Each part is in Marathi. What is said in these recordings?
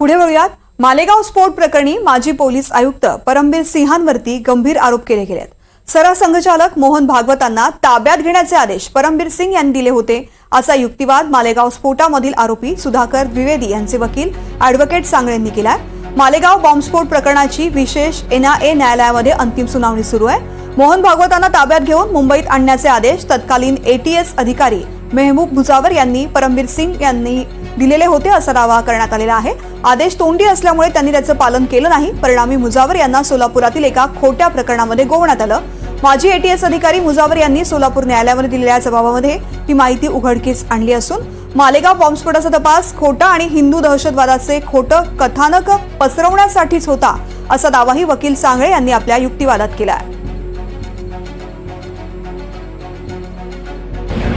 पुढे बघूयात मालेगाव स्फोट प्रकरणी माजी पोलीस आयुक्त परमबीर सिंहांवरती गंभीर आरोप केले गेले आहेत मोहन भागवतांना ताब्यात घेण्याचे आदेश परमबीर सिंग यांनी दिले होते असा युक्तिवाद मालेगाव स्फोटामधील आरोपी सुधाकर द्विवेदी यांचे वकील अॅडव्होकेट सांगळेंनी केलाय. मालेगाव बॉम्बस्फोट प्रकरणाची विशेष एनआयए न्यायालयामध्ये अंतिम सुनावणी सुरू आहे. मोहन भागवतांना ताब्यात घेऊन मुंबईत आणण्याचे आदेश तत्कालीन एटीएस अधिकारी मेहबूब भुजावर यांनी परमबीर सिंग यांनी दिलेले होते असा दावा करण्यात आलेला आहे. आदेश तोंडी असल्यामुळे त्यांनी त्याचं पालन केलं नाही. परिणामी मुजावर यांना सोलापुरातील एका खोट्या प्रकरणामध्ये गोवण्यात आलं. माजी एटीएस अधिकारी मुजावर यांनी सोलापूर न्यायालयामध्ये दिलेल्या जबाबामध्ये ही माहिती उघडकीस आणली असून मालेगाव बॉम्बस्फोटाचा तपास खोटा आणि हिंदू दहशतवादाचे खोटं कथानक पसरवण्यासाठीच होता असा दावाही वकील सांगळे यांनी आपल्या युक्तिवादात केला आहे.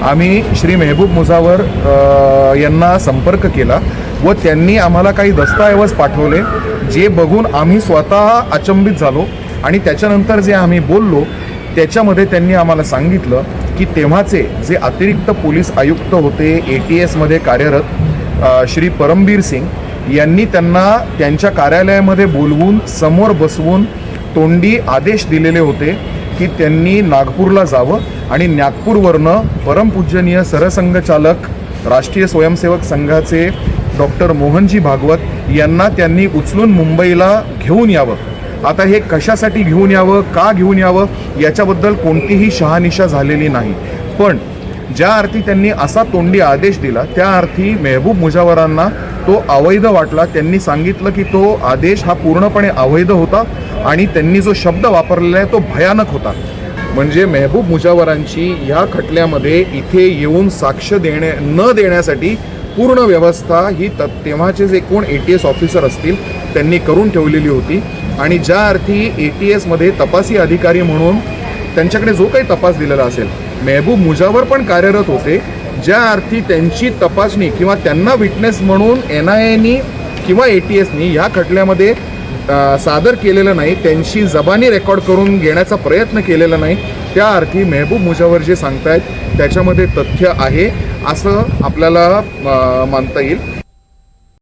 आम्ही श्री मेहबूब मुजावर यांना संपर्क केला व त्यांनी आम्हाला काही दस्तऐवज पाठवले जे बघून आम्ही स्वतः अचंबित झालो आणि त्याच्यानंतर जे आम्ही बोललो त्याच्यामध्ये त्यांनी आम्हाला सांगितलं की तेव्हाचे जे अतिरिक्त पोलीस आयुक्त होते ए टी एसमध्ये कार्यरत श्री परमबीर सिंग यांनी त्यांना त्यांच्या कार्यालयामध्ये बोलवून समोर बसवून तोंडी आदेश दिलेले होते. की त्यांनी नागपूरला जावं आणि नागपूरवरनं परमपूजनीय सरसंघचालक राष्ट्रीय स्वयंसेवक संघाचे डॉक्टर मोहनजी भागवत यांना त्यांनी उचलून मुंबईला घेऊन यावं. आता हे कशासाठी घेऊन यावं का घेऊन यावं याच्याबद्दल कोणतीही शहानिशा झालेली नाही. पण ज्या अर्थी त्यांनी असा तोंडी आदेश दिला त्या अर्थी मेहबूब मुजावरांना तो अवैध वाटला. त्यांनी सांगितलं की तो आदेश हा पूर्णपणे अवैध होता. आणि त्यांनी जो शब्द वापरलेला आहे तो भयानक होता. म्हणजे मेहबूब मुजावरांची ह्या खटल्यामध्ये इथे येऊन साक्ष देणे न देण्यासाठी पूर्ण व्यवस्था ही त तेव्हाचे जे कोण ए टी एस ऑफिसर असतील त्यांनी करून ठेवलेली होती. आणि ज्या अर्थी ए टी एसमध्ये तपासी अधिकारी म्हणून त्यांच्याकडे जो काही तपास दिलेला असेल मेहबूब मुजावर पण कार्यरत होते. ज्या अर्थी त्यांची तपासणी किंवा त्यांना विटनेस म्हणून एन आय एनी किंवा ए टी एसनी ह्या खटल्यामध्ये सादर केलेलं नाही त्यांची जबानी रेकॉर्ड करून घेण्याचा प्रयत्न केलेला नाही त्या अर्थी मेहबूब मुजावर जे सांगतायत त्याच्यामध्ये तथ्य आहे असं आपल्याला मानता येईल.